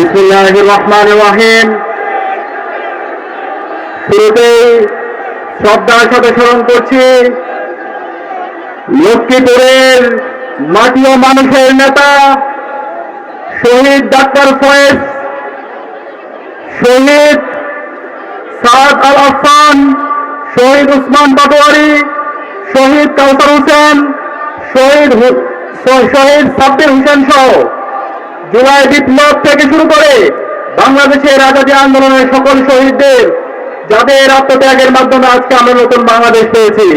বিসমুল্লাহ রহমান রহিম। শুরুতেই লক্ষ্মীপুরের মাটি ও মানুষের নেতা শহীদ ডাক্তার ফয়েজ, শহীদ সাদ আল আফান শহীদ উসমান পাটোয়ারি, শহীদ কাউসার হোসেন, শহীদ শহীদ সাব্বির হোসেন সহ। জুলাই বিপ্লব থেকে শুরু করে বাংলাদেশের আজাদী আন্দোলনের সকল শহীদদের যাদের আত্মত্যাগের মাধ্যমে আজকে আমরা নতুন বাংলাদেশ পেয়েছি,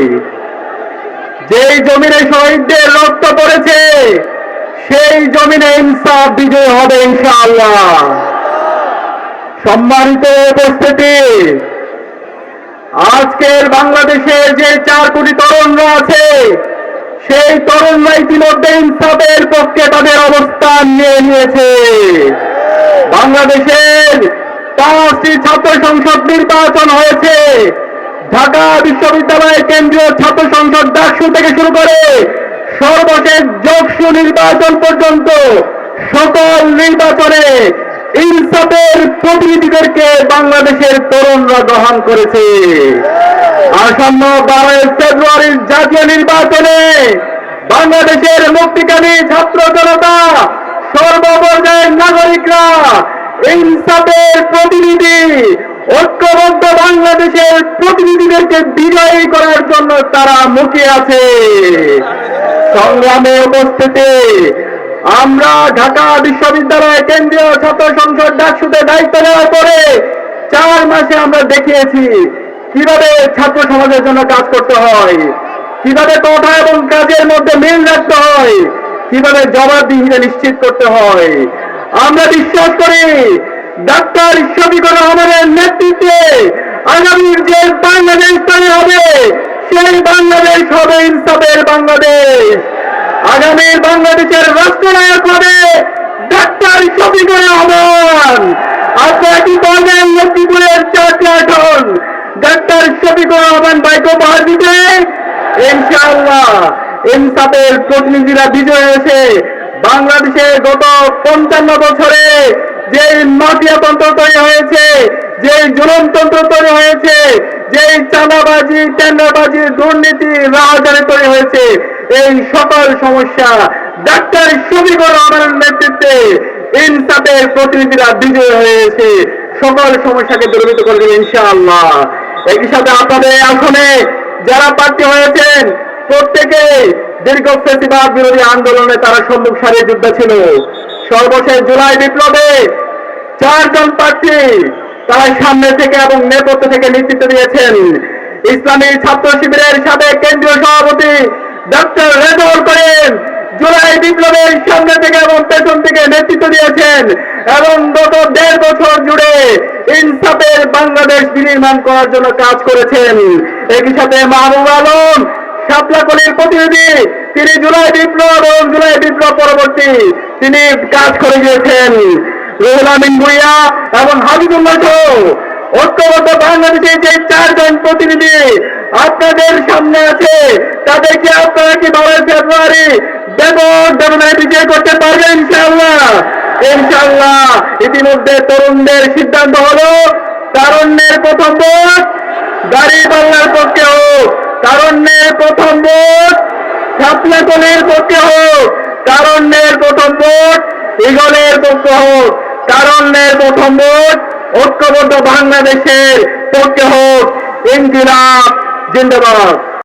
যেই জমিনে শহীদদের রক্ত পড়েছে, সেই জমিনে ইনসাফ বিজয় হবে ইনশাআল্লাহ। সম্মানিত উপস্থিতি, আজকের বাংলাদেশের যে চার কোটি তরুণরা আছে সেই ইতিমধ্যে ইনসাফের পক্ষে তাদের অবস্থান নিয়ে নিয়েছে। বাংলাদেশের পাঁচটি ছাত্র সংসদ নির্বাচন হয়েছে। ঢাকা বিশ্ববিদ্যালয়ের কেন্দ্রীয় ছাত্র সংসদ ডাকসু থেকে শুরু করে সর্বশেষ যোগসু নির্বাচন পর্যন্ত সকল নির্বাচনে ইনসাফের প্রতিনিধিদেরকে বাংলাদেশের তরুণরা গ্রহণ করেছে। আসন্ন বারোই ফেব্রুয়ারির জাতীয় নির্বাচনে বাংলাদেশের মুক্তিকামী ছাত্র জনতা সর্বপর্যায়ের নাগরিকরা, ইনসাফের প্রতিনিধি, ঐক্যবদ্ধ বাংলাদেশের প্রতিনিধিদেরকে বিজয়ী করার জন্য তারা মুখে আছে। সংগ্রামে উপস্থিতি। আমরা ঢাকা বিশ্ববিদ্যালয় কেন্দ্রীয় ছাত্র সংসদ ডাকসুতে দায়িত্ব নেওয়ার পরে চার মাসে আমরা দেখিয়েছি কীভাবে ছাত্র সমাজের জন্য কাজ করতে হয়। কীভাবে কথা এবং কাজের মধ্যে মিল রাখতে হয়, কীভাবে জবাবদিহিতা নিশ্চিত করতে হয়। আমরা বিশ্বাস করি, ডাক্তার শফিকুর রহমানের নেতৃত্বে আগামীর যে বাংলাদেশ তৈরি হবে, সেই বাংলাদেশ হবে ইনসাফের বাংলাদেশ। আগামী বাংলাদেশের রাষ্ট্রনায়ক হবে ডাক্তার শফিকুর রহমান। আপনারা কি বলবেন লক্ষ্মীপুরের চারটি আসন? ডাক্তার শফিকুর রহমান বাইক উপহার দিতে। ইনশাআল্লাহ, ইনসাফের প্রতিনিধিরা বিজয় হয়েছে। বাংলাদেশে গত পঞ্চান্ন বছরে যে মাফিয়াতন্ত্র তৈরি হয়েছে যে জুলমতন্ত্র তৈরি হয়েছে যে চাঁদাবাজি, টেন্ডারবাজি, দুর্নীতি, রাহাজারি তৈরি হয়েছে, এই সকল সমস্যা ডাক্তার শফিকুর রহমানের নেতৃত্বে ইনসাফের প্রতিনিধিরা বিজয় হয়েছে। সকল সমস্যাকে দূরীভূত করে দেবে ইনশাআল্লাহ। একই সাথে আপনাদের আসনে যারা প্রার্থী হয়েছেন, প্রত্যেকে দীর্ঘ ফেসিবাদ বিরোধী আন্দোলনে তারা সম্মুখ সারিয়ে যুদ্ধ ছিল। সর্বশেষ জুলাই বিপ্লবে চারজন প্রার্থী তারা সামনে থেকে এবং নেপথ্য থেকে নেতৃত্ব দিয়েছেন। ইসলামী ছাত্র শিবিরের সাবেক কেন্দ্রীয় সভাপতি ডক্টর রেজল করেন জুলাই বিপ্লবের সামনে থেকে এবং পেছন থেকে নেতৃত্ব দিয়েছেন এবং গত দেড় বছর জুড়ে ইনসাফের বাংলাদেশ বিনির্মাণ করার জন্য কাজ করেছেন। একই সাথে মাহবুব আলম, শাপলাকলির প্রতিনিধি, তিনি জুলাই বিপ্লব এবং জুলাই বিপ্লব পরবর্তী তিনি কাজ করে গিয়েছেন। রুহুল আমিন ভুইয়া এবং হাবিবুল্লাহ ঐক্যবদ্ধ বাংলাদেশের যে চারজন প্রতিনিধি আপনাদের সামনে আছে, তাদেরকে আপনারা কি বারোই ফেব্রুয়ারি ব্যাপক ব্যবধানে বিজয় করতে পারবেন ইনশাআল্লাহ? ইনশাআল্লাহ ইতিমধ্যে তরুণদের সিদ্ধান্ত হলো, তারুণ্যের প্রথম ভোট গাড়ি বাংলার পক্ষে হোক, তারুণ্যের প্রথম ভোট ছাত্রাকলের পক্ষে হোক, তারুণ্যের প্রথম ভোট ইগলের পক্ষে হোক, তারুণ্যের প্রথম ভোট ঐক্যবদ্ধ বাংলাদেশের পক্ষে হোক। ইনকিলাব, জিন্দাবাদ।